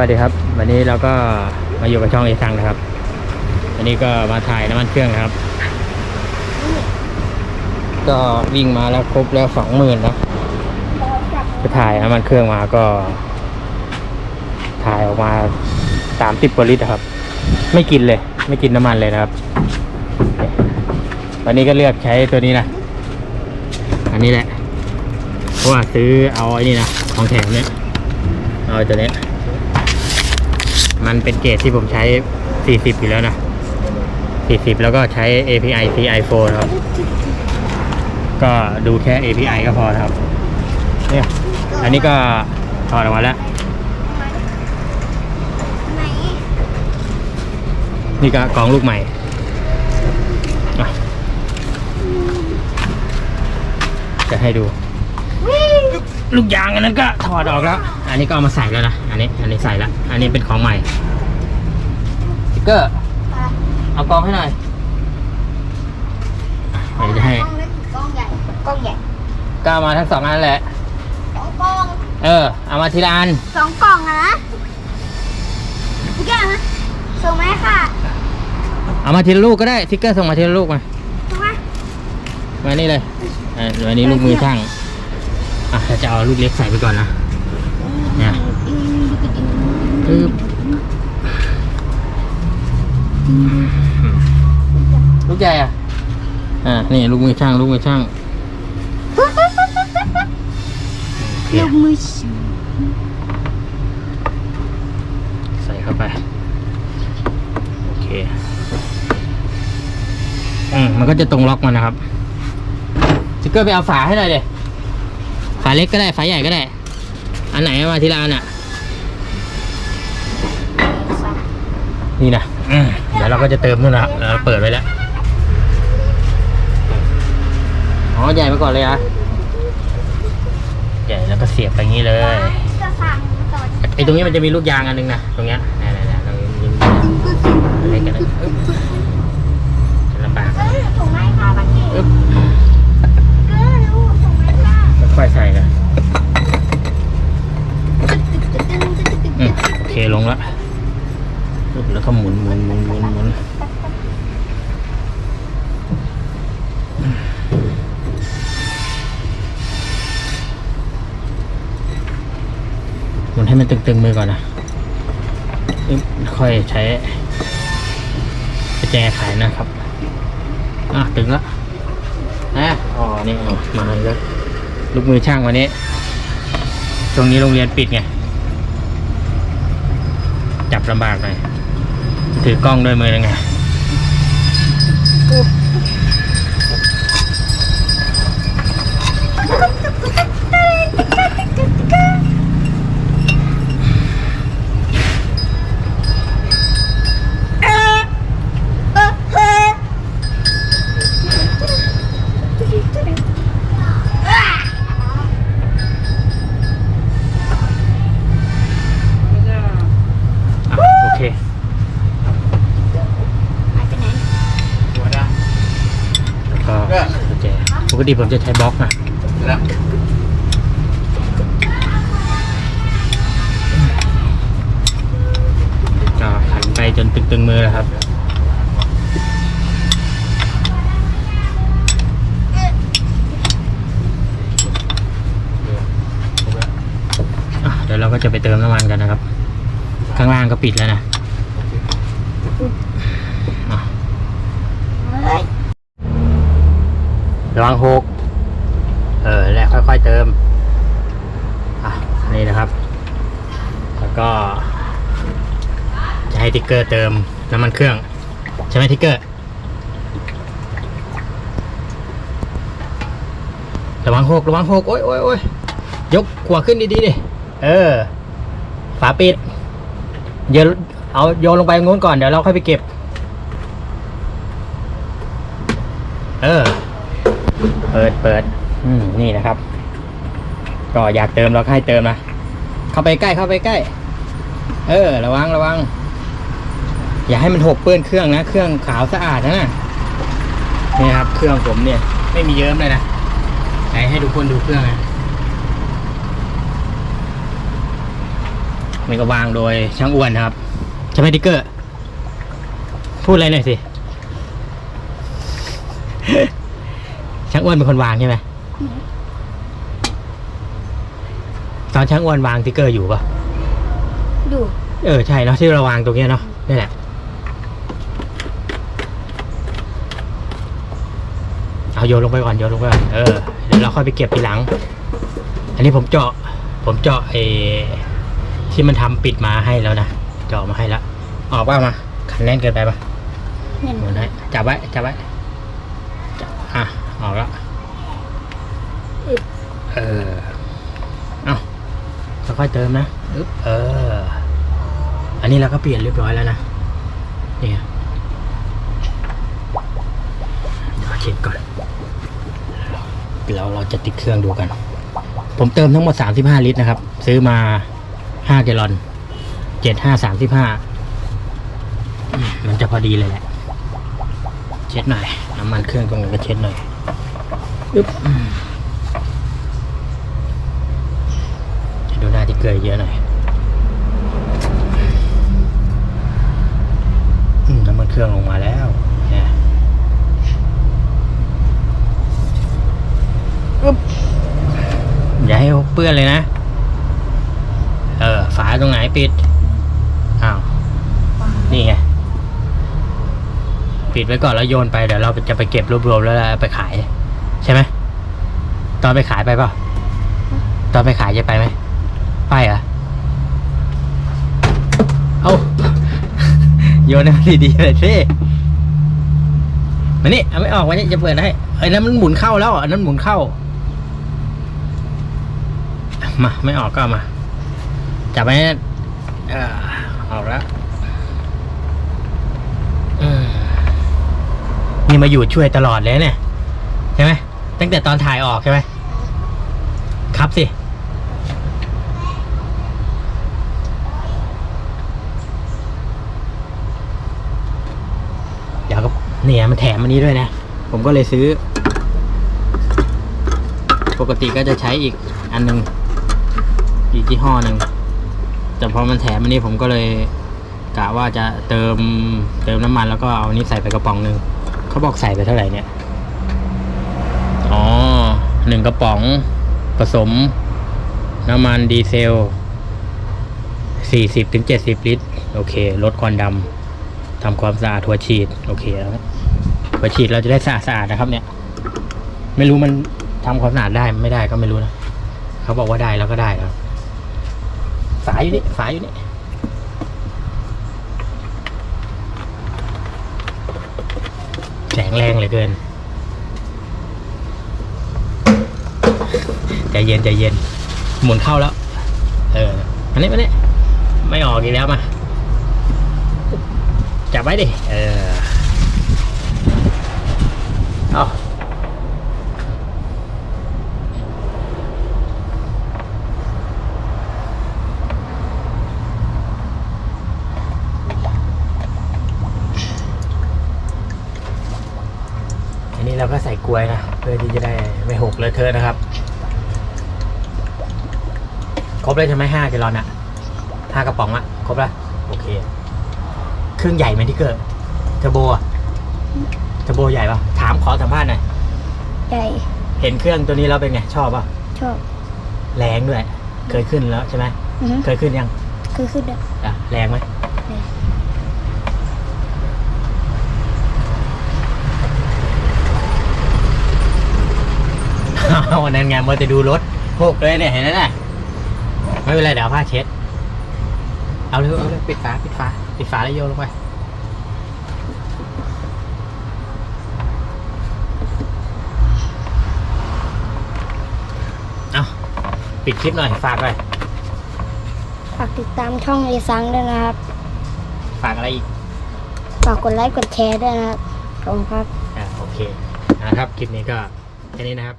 วัสดีครับ วันนี้เราก็มาอยู่กับช่องเอซังนะครับ วันนี้ก็มาถ่ายน้ำมันเครื่องครับ ก็วิ่งมาแล้วครบแล้วสองหมื่นนะไปถ่ายน้ำมันเครื่องมาก็ ถ่ายออกมาสามสิบกว่าลิตรครับ ไม่กินเลย ไม่กินน้ำมันเลยนะครับ วันนี้ก็เลือกใช้ตัวนี้นะอันนี้แหละ เพราะว่าซื้อเอาไอ้นี่นะของแถมเนี่ยเอาตัวเนี้ย มันเป็นเกรดที่ผมใช้ 40 อยู่แล้วนะ 40 แล้วก็ใช้ API CI4 นะครับ ก็ดูแค่ API ก็พอครับ เนี่ยอันนี้ก็ถอดออกมาแล้ว นี่ก็กองลูกใหม่จะให้ดู ลูกยางอันนั้นก็ถอดออกแล้ว อันนี้ก็เอามาใส่แล้วนะ อันนี้ อันนี้ใส่แล้วอันนี้เป็นของใหม่สติ๊กเกอร์ เอากองให้หน่อยอะเดี๋ยวจะให้กล้องเล็กกล้องใหญ่กล้องใหญ่ก็เอามาทั้งสองอันแหละ สองกล้องเออ เอามาทีละอัน สองกล่องอะนะพี่แก้วนะส่งไหมค่ะเอามาทีละลูกก็ได้สติ๊กเกอร์ส่งมาทีละลูกมา ส่งไหมมานี่เลยอะเดี๋ยวอันนี้ลูกมือช่าง อะเราจะเอาลูกเล็กใส่ไปก่อนนะเนี่ยปึ๊บลูกใหญ่อะ อ่า นี่ลูกมือช่าง ลูกมือช่างโอเคลูกมือใส่เข้าไป โอเค อืมมันก็จะตรงล็อกมันนะครับสติ๊กเกอร์ไปเอาฝาให้หน่อยเดฝาเล็กก็ได้ ฝาใหญ่ก็ได้ อันไหนเอามาทีละอันอะ นี่นะอืมเดี๋ยวเราก็จะเติมนู่นนะเราเปิดไว้แล้ว อ๋อ ใหญ่มาก่อนเลยอะ ใหญ่แล้วก็เสียบไปอย่างนี้เลยจะสั่งต่อไอ้ตรงนี้มันจะมีลูกยางอันหนึงนะ ตรงเนี้ยนี่ๆๆตรงนี้มันจะมีอะไรกันนะอึ๊บจะลำบาก เออส่งไหมค่ะบักกี้ อึ๊บ เกลือรู้ส่งไหมค่ะ ค่อยๆใส่กันอืมโอเคลงละอึ๊บแล้วก็หมุนหมุนหมุนหมุนหมุนหมุ นให้มันตึงๆมือก่อนนะค่อยใช้ปแจขายนะครับ อะตึงละนะอ๋อ นี่เอามาแล้วลูกมือช่างวันนี้ช่วงนี้โรงเรียนปิดไง จับลำบากหน่อย ถือกล้องด้วยมือยังไง ปกติผมจะใช้บล็อกนะก็ขันไปจนตึงๆมือแล้วครับอะเดี๋ยวเราก็จะไปเติมน้ำมันกันนะครับ ข้างล่างก็ปิดแล้วนะอะ เฮ้ย ระวังหกเออแล้วค่อยๆเติมอะนี่นะครับ แล้วก็ จะให้ติ๊กเกอร์เติมน้ำมันเครื่อง ใช่ไหมติ๊กเกอร์ ระวังหกระวังหกโอ้ยโอ้ยโอ้ยยกขวาขึ้นดีๆดิเออ ฝาปิดเดี๋ยวเอาโยนลงไปงนู้นก่อนเดี๋ยวเราค่อยไปเก็บ เออ เปิดเปิดอืมนี่นะครับ ก็อยากเติมเราก็ให้เติมนะเข้าไปใกล้เข้าไปใกล้ เออ ระวังระวัง อย่าให้มันหกเปื้อนเครื่องนะเครื่องขาวสะอาดนะนี่ครับ เครื่องผมเนี่ย ไม่มีเยิ้มเลยนะไหนให้ทุกคนดูเครื่องนะมันก็วางโดยช่างอ้วนครับใช่ไหมติกเกอร์ พูดอะไรหน่อยสิ อ้วนเป็นคนวางใช่ไหมตอนช่างอ้วนวางติ๊กเกอร์อยู่ปะดูเออใช่เนาะที่เราวางตรงเนี้ยเนาะนี่แหละเอาโยนลงไปก่อนโยนลงไปก่อนเออเดี๋ยวเราค่อยไปเก็บทีหลัง อันนี้ผมเจาะ ผมเจาะไอ้ที่มันทำปิดมาให้แล้วนะเจาะมาให้แล้วออกป่ามาคันแน่นเกินไปปะเห็นหมุนให้จับไว้จับไว้จับอะ ออกแล้วอึ๊บเออเอาค่อยๆเติมนะอึ๊บเออ อันนี้เราก็เปลี่ยนเรียบร้อยแล้วนะเนี่ไงเดี๋ยวเช็คก่อนเราเราจะติดเครื่องดูกัน ผมเติมทั้งหมด 35 ลิตรนะครับ ซื้อมา 5 แกลลอน 75 35อืมมันจะพอดีเลยแหละ เช็ดหน่อย น้ำมันเครื่องตรงนี้ก็เช็ดหน่อย อึ๊บอืมจะดูหน้าที่เกยเยอะหน่อยอืมน้ำมันเครื่องลงมาแล้วเนี่ยอึ๊บอย่าให้เปื้อนเลยนะ เออ ฝาตรงไหนปิด อ้าว นี่ไง ปิดไว้ก่อนแล้วโยนไป เดี๋ยวเราจะไปเก็บรวบรวมแล้วเอาไปขาย ใช่ไหมตอนไปขายไปเปล่าตอนไปขายจะไปไหมไปเหรอเอาโยนให้มันดีๆเลยสิมานี่เอาไม่ออกวันนี้จะเปิดให้ไอ้นั้นมันหมุนเข้าแล้วอันนั้นหมุนเข้า มา ไม่ออกก็มา จับไว้นั่นเออออกแล้วอืมนี่มาอยู่ช่วยตลอดเลยเนี่ย ใช่ไหม ตั้งแต่ตอนถ่ายออกใช่ไหมครับสิ เดี๋ยวก็เนี่ยมันแถมอันนี้ด้วยนะ ผมก็เลยซื้อ ปกติก็จะใช้อีกอันหนึ่งอีกยี่ห้อหนึ่งแต่พอมันแถมอันนี้ผมก็เลยกะว่าจะเติมเติมน้ำมันแล้วก็เอานี้ใส่ไปกระป๋องหนึ่งเขาบอกใส่ไปเท่าไหร่เนี่ย หนึ่งกระป๋อง ผสม น้ำมันดีเซล 40-70 ลิตร โอเค ลดควันดำทำความสะอาดทัวฉีด โอเคแล้วทัวฉีดเราจะได้สะอาดสะอาดนะครับเนี่ย ไม่รู้มันทำความสะอาดได้ไม่ได้ก็ไม่รู้นะ เขาบอกว่าได้แล้วก็ได้แล้วสายอยู่นี่สายอยู่นี่แสงแรงเหลือเกิน ใจเย็นใจเย็น หมุนเข้าแล้ว เอออันนี้มาเนี่ยไม่ออกอีกแล้วมา จับไว้ดิ เออ เอาอันนี้เราก็ใส่กลวยนะ เพื่อที่จะได้ไม่หกเลยเธอะนะครับ บเลยใช่ไหมห้าแกลลอนอะห้ากระป๋องอะครบแล้วโอเค เครื่องใหญ่ไหมที่เกิดเทอร์โบอะเทอร์โบใหญ่ปะถามขอสัมภาษณ์หน่อยใหญ่เห็นเครื่องตัวนี้แล้วเป็นไง ชอบปะชอบ แรงด้วย เคยขึ้นแล้วใช่ไหมอือฮึเคยขึ้นยังคือขึ้นด้วยอะแรงไหมแรงวันนั้นไงมาจะดูรถหกเลยเนี่ยเห็นไหมน่ะ ไม่เป็นไรเดี๋ยวเอาผ้าเช็ด เอาเลยเอาเลยปิดฝาปิดฝาปิดฝาแล้วโยนลงไปเอาปิดคลิปหน่อยฝากหน่อยฝากติดตามช่องเอซังด้วยนะครับ ฝากอะไรอีก ฝากกดไลค์กดแชร์ด้วยนะครับขอบคุณครับ อ่าโอเคนะครับคลิปนี้ก็แค่นี้นะครับ